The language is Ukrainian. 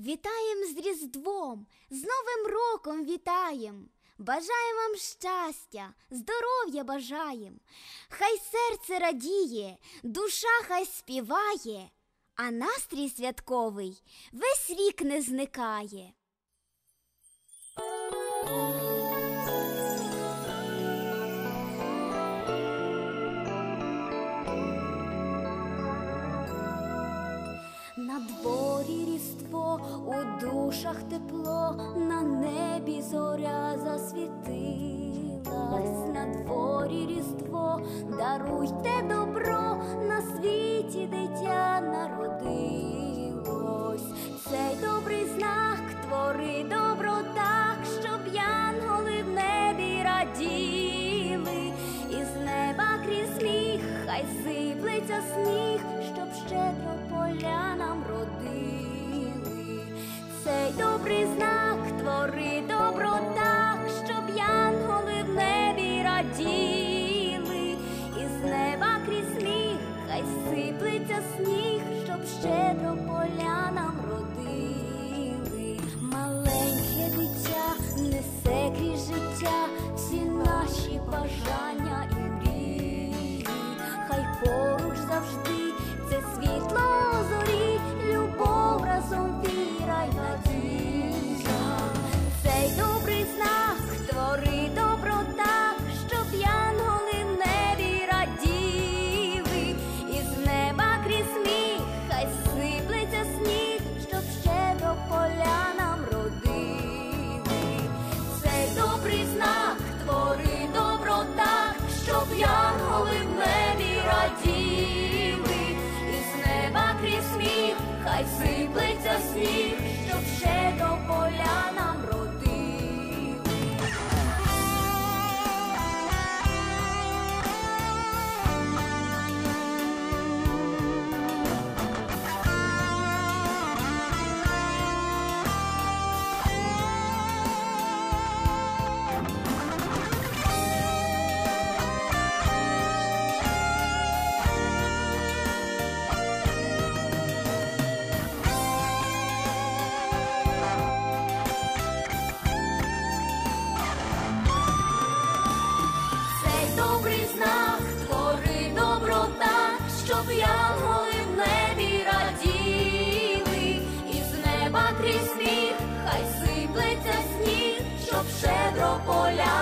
Вітаєм з Різдвом, з Новим роком вітаєм. Бажаємо вам щастя, здоров'я бажаєм. Хай серце радіє, душа хай співає, а настрій святковий весь рік не зникає. На небі зоря засвітилась, на дворі різдво, даруйте добро, на світі дитя народилось. Цей добрий знак твори добро так, щоб янголи в небі раділи, і з неба крізь сміх, хай сиплеться сніг, хай сиплеться сніг, щоб ще до нам сміх, хай сиплеться сніг, щоб щедро поля